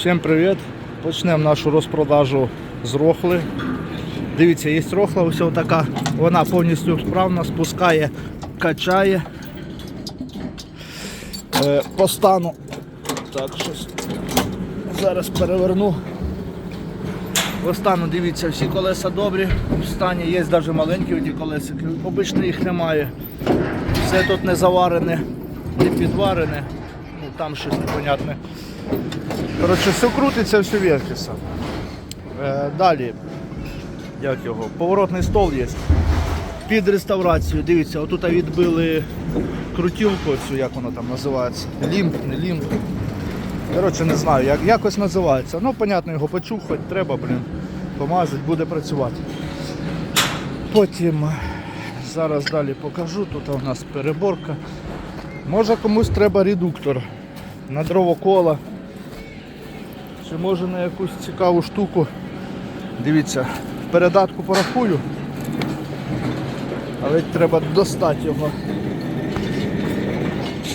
Всім привіт! Почнемо нашу розпродажу з рохли. Дивіться, є рохла, ось така. Вона повністю справна, спускає, качає. Е, по стану. Так, щось. Зараз переверну. По стану, дивіться, всі колеса добрі. В стані є навіть маленькі ті колесики. Обично їх немає. Все тут не заварене, не підварене. Ну там щось непонятне. Коротше, все крутиться, все вертиться. Е, далі, як його, поворотний стол є. Під реставрацію, дивіться, отут відбили крутілку, цю, як вона там називається. Лімп, не лімп. Коротше, не знаю, як, якось називається. Ну, понятно, його почухати треба, блін, помазати, буде працювати. Потім зараз далі покажу, тут у нас переборка. Може комусь треба редуктор на дровокола. Чи може на якусь цікаву штуку. Дивіться, в передатку порахую. Але треба достати його.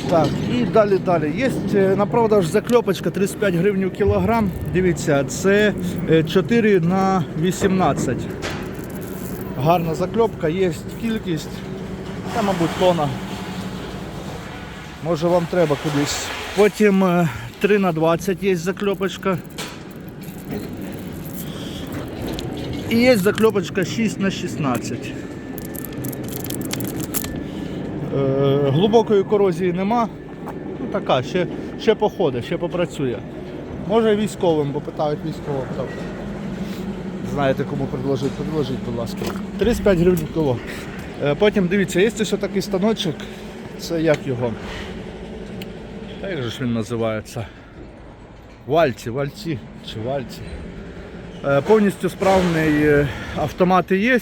Так, і далі далі. Є е, на продаж закльопочка 35 гривень кілограм. Дивіться, це е, 4 на 18. Гарна закльопка, є кількість. Та, мабуть, тона. Може вам треба кудись. Потім е, 3 на 20 є закльопочка. І є закльопочка 6 на 16. Е, глибокої корозії нема. Ну така, ще, ще походить, ще попрацює. Може військовим, бо питають військовим. Знаєте, кому предложити, предложіть, будь ласка. 35 гривень кіло. Е, потім дивіться, є ось такий станочок. Це як його? Та як же ж він називається? Вальці, вальці чи вальці. Е, Повністю справний е, автомати є,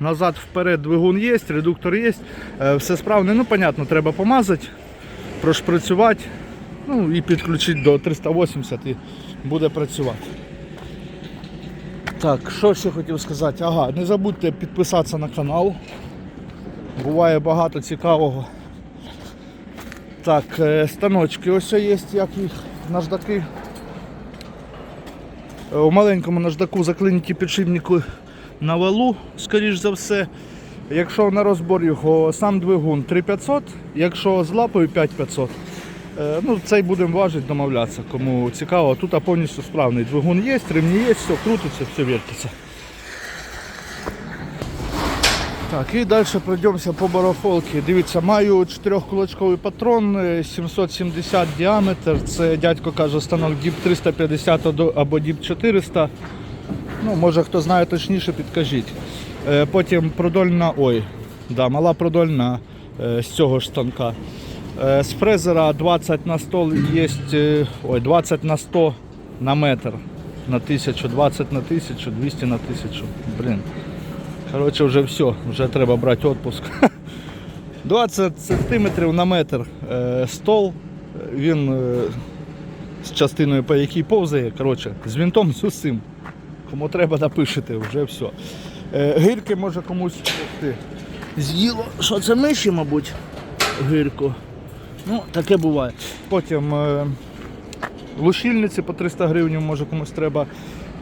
назад вперед двигун є, редуктор є, е, все справне, ну понятно, треба помазати, прошпрацювати, ну і підключити до 380 і буде працювати. Так, що ще хотів сказати? Ага, не забудьте підписатися на канал. Буває багато цікавого. Так, е, станочки ось є, як їх наждаки. Е, У маленькому наждаку заклиніті підшипники на валу, скоріш за все. Якщо на розбор його сам двигун 3500, якщо з лапою 5500, Е, ну, цей будемо важити, домовлятися, кому цікаво. Тут повністю справний двигун є, ремні є, все крутиться, все вертиться. Так, і далі пройдемося по барахолці. Дивіться, маю 4-кулачковий патрон, е, 770 діаметр. Це дядько каже станок DIP 350 або- DIP 400. Ну, може хто знає точніше, підкажіть. Е, Потім продольна, ой, да, мала продольна е, з цього ж станка. Е, З фрезера 20 на 100 є, е, ой, 20 на 100 на метр на 1000, 20 на 1000, 200 на 1000. Блін. Коротше, вже все, вже треба брати відпуск. 20 сантиметрів на метр е, стол. Він е, з частиною, по якій повзає, коротше, з вінтом з усім. Кому треба, напишете, вже все. Е, гирки може комусь з'їло. Що це миші, мабуть, гирку. Ну, таке буває. Потім лушільниці по 300 гривень, може комусь треба.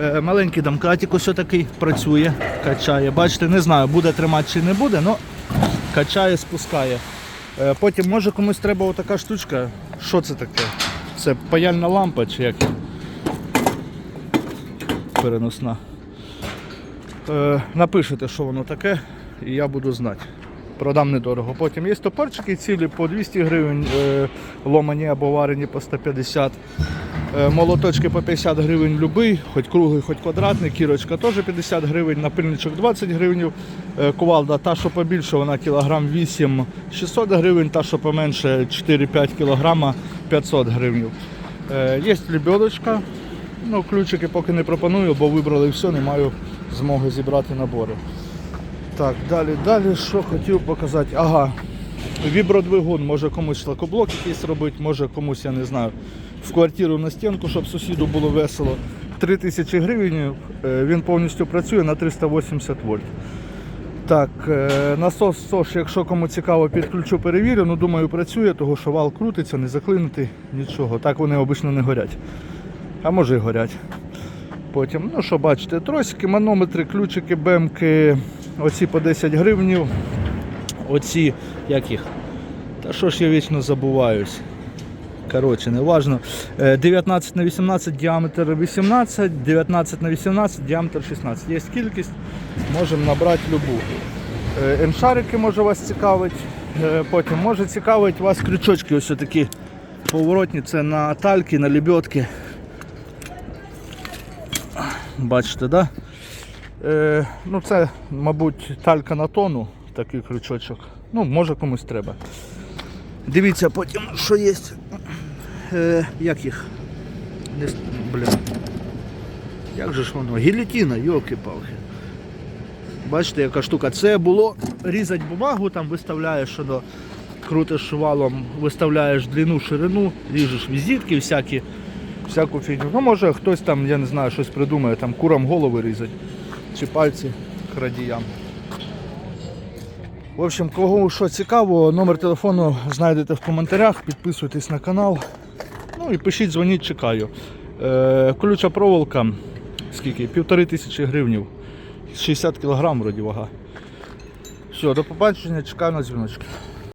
Е, маленький домкратик ось такий працює, качає. Бачите, не знаю, буде тримати чи не буде, але качає, спускає. Е, потім може комусь треба отака штучка. Що це таке? Це паяльна лампа чи як? Переносна. Е, напишете, що воно таке, і я буду знати. Продам недорого. Потім є топорчики цілі по 200 гривень, ломані або варені по 150 Е, Молоточки по 50 гривень любий, хоч круглий, хоч квадратний, кірочка теж 50 гривень, напильничок 20 гривень, Е, кувалда та, що побільше, вона кілограм 8 600 гривень, та, що поменше 4-5 кілограма 500 гривень. Е, Є лебедочка, ну, ключики поки не пропоную, бо вибрали все, не маю змоги зібрати набори. Так, далі, далі, що хотів показати. Ага, вібродвигун, може комусь шлакоблок якийсь робити, може комусь, я не знаю, в квартиру на стінку, щоб сусіду було весело. 3 тисячі гривень, е, він повністю працює на 380 вольт. Так, е, насос СОШ, якщо кому цікаво, підключу, перевірю. Ну, думаю, працює, тому що вал крутиться, не заклинити, нічого. Так вони обично не горять. а може і горять. Потім, ну що бачите, тросики, манометри, ключики, бемки, оці по 10 гривнів, оці, як їх? Та що ж я вічно забуваюсь. Коротше, не важно. Е, 19 на 18 діаметр 18, 19 на 18 діаметр 16. Є кількість, можемо набрати любу. Е, М-шарики може вас цікавить. Е, Потім може цікавить вас крючочки ось такі поворотні, це на тальки, на лебедки. Бачите, да? Е, ну це, мабуть, талька на тону, такий крючочок. Ну, може комусь треба. Дивіться потім, що є. Е, як їх? Не, блін. Як же ж воно? Гілітіна, йолки-палки. Бачите, яка штука. Це було різати бумагу, там виставляєш що крутиш швалом, виставляєш длину, ширину, ріжеш візитки всякі, всяку фігню. Ну, може хтось там, я не знаю, щось придумає, там курам голови різать, чи пальці крадіям. В общем, кого що цікаво, номер телефону знайдете в коментарях, підписуйтесь на канал. Ну і пишіть, дзвоніть, чекаю. Е, колюча проволока, скільки? Півтори тисячі гривнів. 60 кг вроді вага. Все, до побачення, чекаю на дзвіночки.